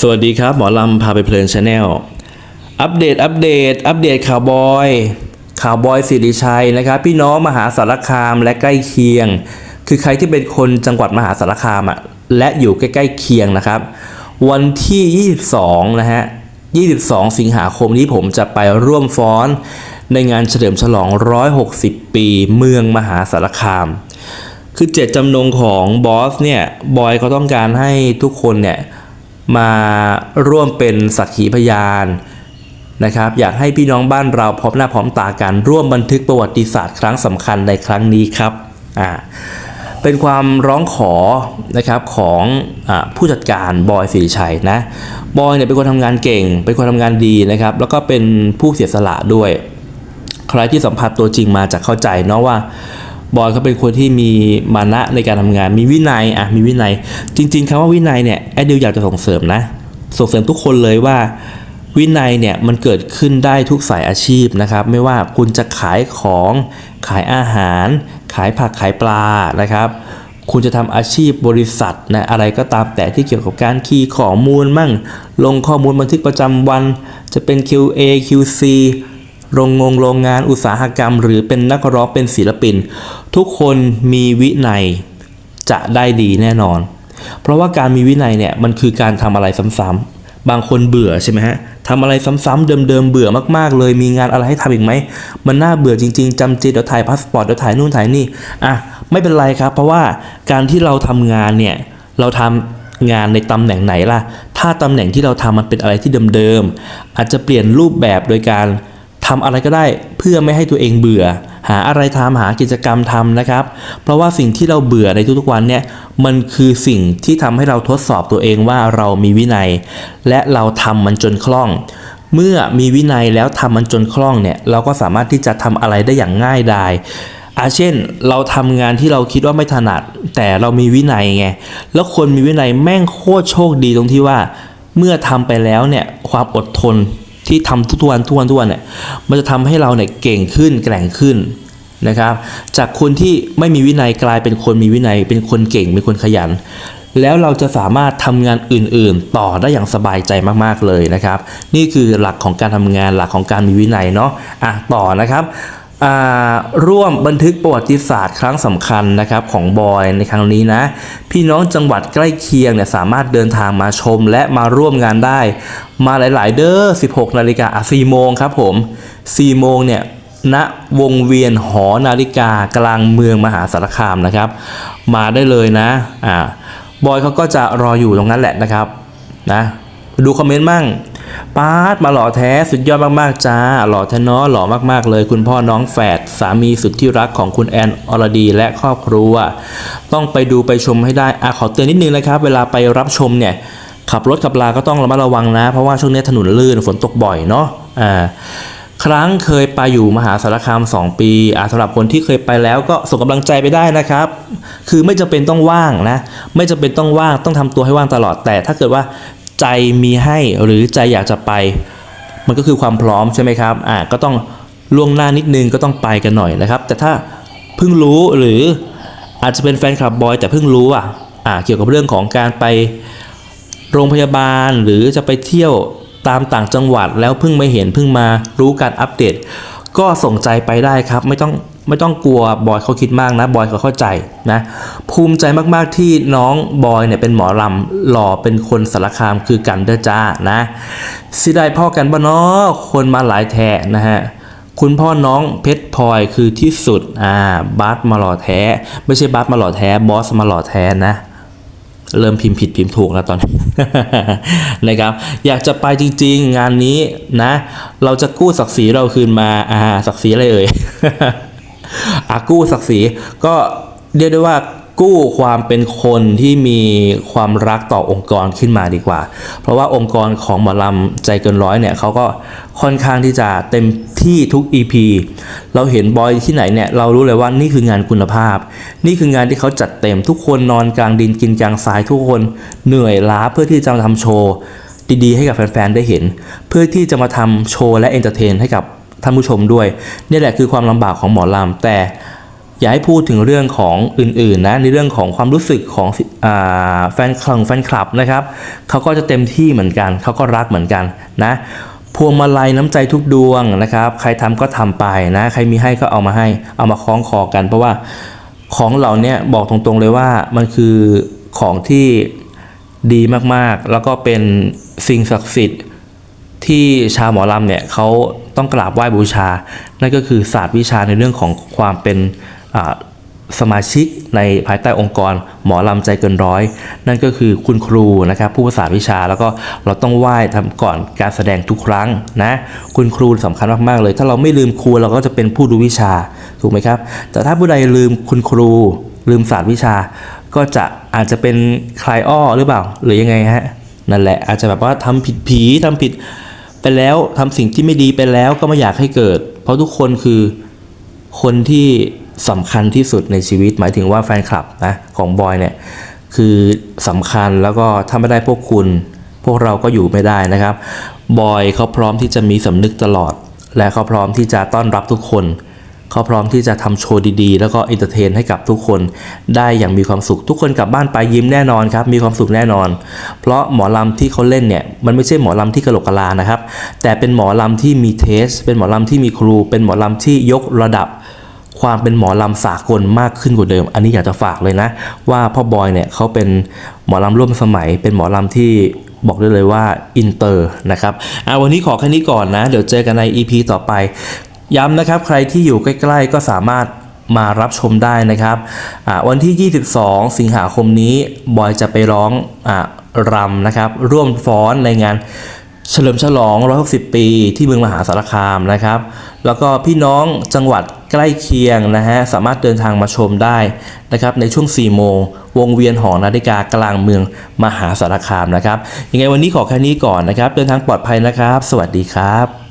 สวัสดีครับ หมอลำพาไปเพลินชาแนลอัปเดตอัปเดต อัปเดตข่าวบอยข่าวบอยสิริชัยนะครับพี่น้องมหาสารคามและใกล้เคียง คือใครที่เป็นคนจังหวัดมหาสารคามอะและอยู่ใกล้ๆเคียงนะครับ วันที่ 22 นะฮะ 22 สิงหาคมนี้ผมจะไปร่วมฟ้อน ในงานเฉลิมฉลอง 160 ปีเมืองมหาสารคาม คือเจตจำนงของบอสเนี่ย บอยเขาต้องการให้ทุกคนเนี่ย มาร่วมเป็นสักขีพยานนะครับ อยากให้พี่น้องบ้านเราพร้อมหน้าพร้อมตากันร่วมบันทึกประวัติศาสตร์ครั้งสำคัญในครั้งนี้ครับอ่าเป็นความร้องขอนะครับของอผู้จัดการบอยสิริชัยนะบอยเนี่ยเป็นคนทำงานเก่ง เป็นคนทำงานดีนะครับ แล้วก็เป็นผู้เสียสละด้วย ใครที่สัมผัสตัวจริงมาจะเข้าใจเนาะว่า บอยเขาเป็นคนที่มีมานะในการทำงาน มีวินัยอะมีวินัย จริง ๆคำว่าวินัยเนี่ยแอดดิวอยากจะส่งเสริมนะ ส่งเสริมทุกคนเลยว่า วินัยเนี่ยมันเกิดขึ้นได้ทุกสายอาชีพนะครับ ไม่ว่าคุณจะขายของขายอาหาร ขายผักขายปลานะครับคุณจะทำอาชีพบริษัทนะอะไรก็ตามแต่ที่เกี่ยวกับการคีย์ข้อมูลมั่ง ลงข้อมูลบันทึกประจำวัน จะเป็น QA QC โรงงงโรงงานอุตสาหกรรม หรือเป็นนักร้องเป็นศิลปิน ทุกคนมีวินัยจะได้ดีแน่นอน เพราะว่าการมีวินัยเนี่ยมันคือการทำอะไรซ้ำๆบางคนเบื่อใช่ไหมฮะทำอะไรซ้ำๆเดิมๆเบื่อมากๆ เลยมีงานอะไรให้ทำอีกไหมมันน่าเบื่อจริง ๆจำจีเดี๋ยวถ่ายพาสปอร์ตเดี๋ยวถ่ายนู่นถ่ายนี่อะไม่เป็นไรครับ เพราะว่าการที่เราทำงานเนี่ยเราทำงานในตำแหน่งไหนล่ะ ถ้าตำแหน่งที่เราทำมันเป็นอะไรที่เดิมๆ อาจจะเปลี่ยนรูปแบบโดยการ ทำอะไรก็ได้เพื่อไม่ให้ตัวเองเบื่อ หาอะไรทำหากิจกรรมทำนะครับ เพราะว่าสิ่งที่เราเบื่อในทุกๆวันเนี่ยมันคือสิ่งที่ทำให้เราทดสอบตัวเองว่าเรามีวินัย และเราทำมันจนคล่อง เมื่อมีวินัยแล้วทำมันจนคล่องเนี่ยเราก็สามารถที่จะทำอะไรได้อย่างง่ายดายอาเช่น เราทำงานที่เราคิดว่าไม่ถนัด แต่เรามีวินัยไงแล้วคนมีวินัยแม่งโคตรโชคดีตรงที่ว่า เมื่อทำไปแล้วเนี่ยความอดทน ที่ทำทุกวันทุกวันทุกวันเนี่ยมันจะทำให้เราเนี่ยเก่งขึ้นแกร่งขึ้นนะครับ จากคนที่ไม่มีวินัยกลายเป็นคนมีวินัย เป็นคนเก่งเป็นคนขยัน แล้วเราจะสามารถทำงานอื่นๆ ต่อได้อย่างสบายใจมากๆเลยนะครับ นี่คือหลักของการทำงานหลักของการมีวินัยเนาะอะต่อนะครับ ร่วมบันทึกประวัติศาสตร์ครั้งสำคัญนะครับของบอยในครั้งนี้นะ พี่น้องจังหวัดใกล้เคียงเนี่ยสามารถเดินทางมาชมและมาร่วมงานได้ มาหลาย ๆ เด้อ 16 นาฬิกาอะ4โมงครับผม 4 โมงเนี่ยณวงเวียนหอนาฬิกากลางเมืองมหาสารคามนะครับ มาได้เลยนะอ่าบอยเขาก็จะรออยู่ตรงนั้นแหละนะครับนะดูคอมเมนต์มั่ง ปาดมาหล่อแท้สุดยอดมากๆจ้า หล่อแท้เนาะหล่อมากๆเลย คุณพ่อน้องแฝดสามีสุดที่รักของคุณแอนอรดีและครอบครัว ต้องไปดูไปชมให้ได้อะขอเตือนนิดนึงนะครับ เวลาไปรับชมเนี่ย ขับรถขับลาก็ต้องระมัดระวังนะ เพราะว่าช่วงนี้ถนนลื่นฝนตกบ่อยเนาะอ่าครั้งเคยไปอยู่มหาสารคาม 2 ปีอาสำหรับคนที่เคยไปแล้วก็ส่งกำลังใจไปได้นะครับ คือไม่จำเป็นต้องว่างนะ ไม่จำเป็นต้องว่างต้องทำตัวให้ว่างตลอดแต่ถ้าเกิดว่า ใจมีให้หรือใจอยากจะไป มันก็คือความพร้อมใช่ไหมครับอ่าก็ต้องล่วงหน้านิดนึงก็ต้องไปกันหน่อยนะครับ แต่ถ้าเพิ่งรู้หรืออาจจะเป็นแฟนคลับบอยแต่เพิ่งรู้อะอ่าเกี่ยวกับเรื่องของการไปโรงพยาบาลหรือจะไปเที่ยวตามต่างจังหวัดแล้วเพิ่งมาเห็นเพิ่งมารู้การอัปเดต ก็ส่งใจไปได้ครับไม่ต้อง ไม่ต้องกลัวบอยเขาคิดมากนะบอยเขาเข้าใจนะภูมิใจมากๆที่น้องบอยเนี่ยเป็นหมอลำหล่อเป็นคนสารคามคือกันเดอจ้านะสิได้พ่อกันบ่เนาะคนมาหลายแท้นะฮะคุณพ่อน้องเพชรพลอยคือที่สุดอ่าบาสมาหล่อแท้ ไม่ใช่บาสมาหล่อแท้บอสมาหล่อแท้นะเริ่มพิมพ์ผิดพิมพ์ถูกแล้วตอนนี้นะครับ อยากจะไปจริง ๆ งานนี้นะ เราจะกู้ศักดิ์ศรีเราคืนมาอ่าศักดิ์ศรีอะไรเอ่ย อากู้ศักดิ์ศรีก็เรียกได้ว่ากู้ความเป็นคนที่มีความรักต่อองค์กรขึ้นมาดีกว่า เพราะว่าองค์กรของหมอลำใจเกินร้อยเนี่ยเขาก็ค่อนข้างที่จะเต็มที่ทุก EP เราเห็นบอยที่ไหนเนี่ยเรารู้เลยว่านี่คืองานคุณภาพ นี่คืองานที่เขาจัดเต็มทุกคนนอนกลางดินกินกลางทรายทุกคนเหนื่อยล้าเพื่อที่จะมาทำโชว์ดีๆให้กับแฟนๆได้เห็น เพื่อที่จะมาทำโชว์และเอนเตอร์เทนให้กับ ท่านผู้ชมด้วยนี่แหละคือความลำบากของหมอลำแต่อย่าให้พูดถึงเรื่องของอื่นๆนะในเรื่องของความรู้สึกของอแฟนคลังแฟนคลับนะครับเขาก็จะเต็มที่เหมือนกันเขาก็รักเหมือนกันนะพวงมาลัยน้ำใจทุกดวงนะครับ ใครทำก็ทำไปนะ ใครมีให้ก็เอามาให้เอามาคล้องคอกัน เพราะว่าของเหล่านี้บอกตรงๆเลยว่ามันคือของที่ดีมากๆ แล้วก็เป็นสิ่งศักดิ์สิทธิ์ที่ชาวหมอลำเนี่ยเขา ต้องกราบไหว้บูชา นั่นก็คือศาสตร์วิชาในเรื่องของความเป็นสมาชิกในภายใต้องค์กรหมอลำใจเกินร้อย นั่นก็คือคุณครูนะครับผู้ประสานวิชาแล้วก็เราต้องไหว้ทำก่อนการแสดงทุกครั้งนะคุณครูสำคัญมากๆเลย ถ้าเราไม่ลืมครูเราก็จะเป็นผู้รู้วิชาถูกไหมครับแต่ถ้าผู้ใดลืมคุณครู ลืมศาสตร์วิชา ก็จะอาจจะเป็นคลายอ้อหรือเปล่าหรือยังไงฮะนั่นแหละอาจจะแบบว่าทำผิดผีทำผิด ไปแล้วทำสิ่งที่ไม่ดีไปแล้วก็ไม่อยากให้เกิด เพราะทุกคนคือคนที่สำคัญที่สุดในชีวิต หมายถึงว่าแฟนคลับนะของบอยเนี่ยคือสำคัญแล้วก็ถ้าไม่ได้พวกคุณ พวกเราก็อยู่ไม่ได้นะครับบอยเขาพร้อมที่จะมีสำนึกตลอด และเขาพร้อมที่จะต้อนรับทุกคน เขาพร้อมที่จะทำโชว์ดีๆ แล้วก็เอนเตอร์เทนให้กับทุกคนได้อย่างมีความสุข ทุกคนกลับบ้านไปยิ้มแน่นอนครับ มีความสุขแน่นอน เพราะหมอลำที่เขาเล่นเนี่ย มันไม่ใช่หมอลำที่กระโหลกกะลานะครับ แต่เป็นหมอลำที่มีเทส เป็นหมอลำที่มีครู เป็นหมอลำที่ยกระดับความเป็นหมอลำสากลมากขึ้นกว่าเดิม อันนี้อยากจะฝากเลยนะ ว่าพ่อบอยเนี่ยเขาเป็นหมอลำร่วมสมัย เป็นหมอลำที่บอกได้เลยว่าอินเตอร์นะครับอะวันนี้ขอแค่นี้ก่อนนะ เดี๋ยวเจอกันใน EP ต่อไป ย้ำนะครับใครที่อยู่ใกล้ ๆ ก็สามารถมารับชมได้นะครับวันที่ 22 สิงหาคมนี้บอยจะไปร้องอรำนะครับ ร่วมฟ้อนในงานเฉลิมฉลอง 160 ปี ที่เมืองมหาสารคามนะครับ แล้วก็พี่น้องจังหวัดใกล้เคียงนะฮะสามารถเดินทางมาชมได้นะครับในช่วง 4 โมง วงเวียนหอนาฬิกากลางเมืองมหาสารคามนะครับยังไงวันนี้ขอแค่นี้ก่อนนะครับ เดินทางปลอดภัยนะครับ สวัสดีครับ